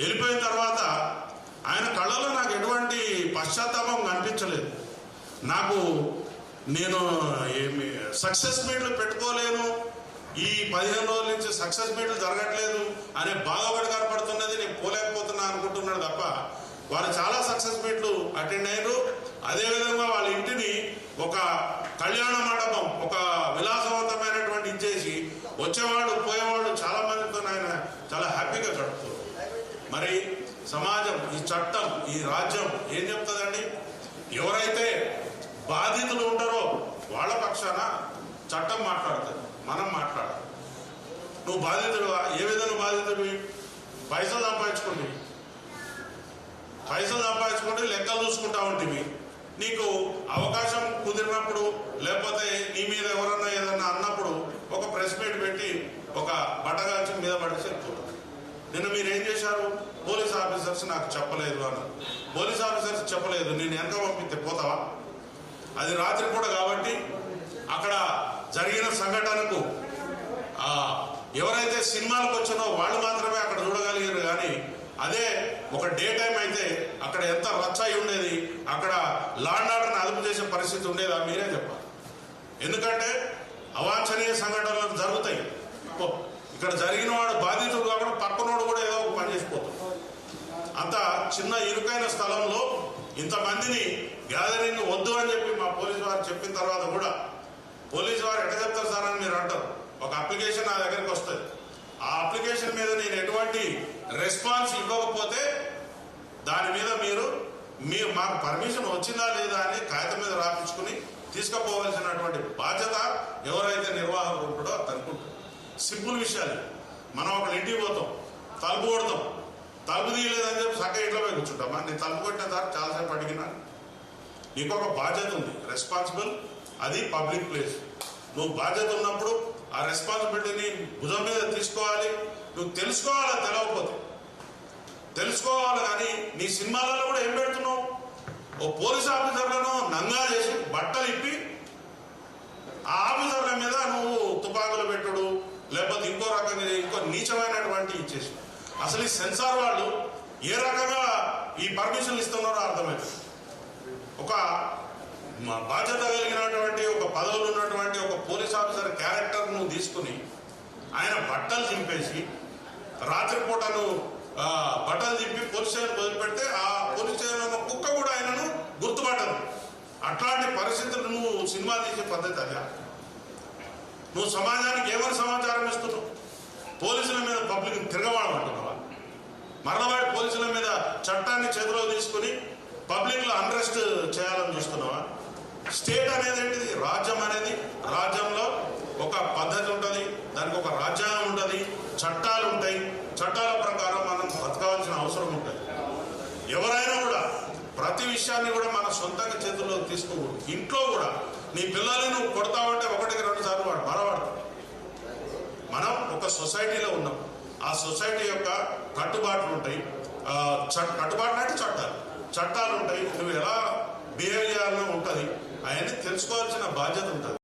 వెళ్ళిపోయిన తర్వాత ఆయన కళ్ళలో నాకు ఎటువంటి పశ్చాత్తాపం కనిపించలేదు. నాకు నేను ఏమి సక్సెస్ మీట్లు పెట్టుకోలేను. ఈ పదిహేను రోజుల నుంచి సక్సెస్ మీట్లు జరగట్లేదు అనే బాధపడి కనపడుతున్నది. నేను పోలేకపోతున్నా అనుకుంటున్నాడు తప్ప వారు చాలా సక్సెస్ మీట్లు అటెండ్ అయ్యారు అదేవిధంగా వాళ్ళ ఇంటిని ఒక కళ్యాణ మరి సమాజం ఈ చట్టం ఈ రాజ్యం ఏం చెప్తుందండి? ఎవరైతే బాధితులు ఉంటారో వాళ్ళ పక్షాన చట్టం మాట్లాడుతుంది మనం మాట్లాడాలి. నువ్వు బాధితుడువా? ఏ విధంగా బాధితుడివి? పైసలు సంపాదించుకోండి పైసలు సంపాదించుకుంటే లెక్కలు చూసుకుంటా ఉంటుంది నీకు అవకాశం కుదిరినప్పుడు లేకపోతే నీ మీద ఎవరన్నా ఏదన్నా అన్నప్పుడు ఒక ప్రెస్ మీట్ పెట్టి ఒక బట్టగాల్చి మీద పడి చెప్తారు నిన్న మీరు ఏం చేశారు? పోలీస్ ఆఫీసర్స్ నాకు చెప్పలేదు అన్నారు పోలీస్ ఆఫీసర్స్ చెప్పలేదు. నేను వెనక పంపిస్తే పోతావా? అది రాత్రి కూడా కాబట్టి అక్కడ జరిగిన సంఘటనకు ఎవరైతే సినిమాలకు వచ్చినో వాళ్ళు మాత్రమే అక్కడ చూడగలిగారు కానీ అదే ఒక డే టైం అయితే అక్కడ ఎంత రచ్చాయి ఉండేది అక్కడ లాండ్ ఆర్డర్ని అదుపు చేసే పరిస్థితి ఉండేదా? మీరే చెప్పాలి. ఎందుకంటే అవాంఛనీయ సంఘటనలు జరుగుతాయి. ఇక్కడ జరిగిన వాడు బాధితుడు చిన్న ఇరుకైన స్థలంలో ఇంతమందిని గ్యాదరింగ్ వద్దు అని చెప్పి మా పోలీసు వారు చెప్పిన తర్వాత కూడా పోలీసు వారు ఎట్లా చెప్తారు సార్ అని మీరు అంటారు. ఒక అప్లికేషన్ నా దగ్గరికి వస్తుంది. ఆ అప్లికేషన్ మీద నేను ఎటువంటి రెస్పాన్స్ ఇవ్వకపోతే దాని మీద మీరు మీరు మాకు పర్మిషన్ వచ్చిందా లేదా అని కాగితం మీద రాపించుకుని తీసుకుపోవలసినటువంటి బాధ్యత ఎవరైతే నిర్వాహకుడు ఉంటాడో అతనికి సింపుల్ విషయాలు. మనం ఒక ఇంటికి పోతాం తలుపు కొడతాం. తలుపు తీయలేదని చెప్పి సక్క ఇంట్లో పోయి కూర్చుంటామా నేను తలుపు కొట్టిన తర్వాత చాలాసేపు అడిగినా నీకు ఒక బాధ్యత ఉంది రెస్పాన్సిబుల్ అది పబ్లిక్ ప్లేస్ నువ్వు బాధ్యత ఉన్నప్పుడు ఆ రెస్పాన్సిబిలిటీని భుజం మీద తీసుకోవాలి. నువ్వు తెలుసుకోవాలా తెలవకపోతే. తెలుసుకోవాలి కానీ నీ సినిమాలలో కూడా ఏం పెడుతున్నావు? ఓ పోలీస్ ఆఫీసర్లను నంగా చేసి బట్టలు ఇప్పి ఆ ఆఫీసర్ల మీద నువ్వు తుపాకులు పెట్టుడు లేకపోతే ఇంకో రకంగా ఇంకో నీచమైనటువంటి ఇచ్చేసి అసలు ఈ సెన్సార్ వాళ్ళు ఏ రకంగా ఈ పర్మిషన్లు ఇస్తున్నారో అర్థమైంది ఒక బాధ్యత కలిగినటువంటి ఒక పదవులు ఉన్నటువంటి ఒక పోలీస్ ఆఫీసర్ క్యారెక్టర్ను తీసుకుని ఆయన బట్టలు చింపేసి రాత్రిపూటను బట్టలు చింపి పోలీస్ స్టేషన్ వదిలిపెడితే ఆ పోలీస్ స్టేషన్ ఉన్న కుక్క కూడా ఆయనను గుర్తుపట్టదు. అట్లాంటి పరిస్థితులు నువ్వు సినిమా తీసే పద్ధతి అదే నువ్వు సమాజానికి ఏమని సమాచారం ఇస్తున్నావు? పోలీసుల మీద పబ్లిక్ తిరగవాడమంటున్నావా మరణవాడి పోలీసుల మీద చట్టాన్ని చేతిలో తీసుకుని పబ్లిక్లో అన్రెస్ట్ చేయాలని చూస్తున్నావా? స్టేట్ అనేది ఏంటిది? రాజ్యం అనేది రాజ్యంలో ఒక పద్ధతి ఉంటుంది దానికి ఒక రాజ్యాంగం ఉంటుంది చట్టాలు ఉంటాయి. చట్టాల ప్రకారం మనం బతకాల్సిన అవసరం ఉంటుంది. ఎవరైనా కూడా ప్రతి విషయాన్ని కూడా మన సొంతంగా చేతుల్లో తీసుకోకూడదు. ఇంట్లో కూడా నీ పిల్లల్ని నువ్వు కొడతావంటే ఒకటికి రెండు సార్లు వాడు సొసైటీలో ఉన్నాం. ఆ సొసైటీ యొక్క కట్టుబాట్లు ఉంటాయి. కట్టుబాట్లు అంటే చట్టాలు. చట్టాలు ఉంటాయి. నువ్వు ఎలా బిహేవ్ చేయాలో ఉంటుంది. అవన్నీ తెలుసుకోవాల్సిన బాధ్యత ఉంటుంది.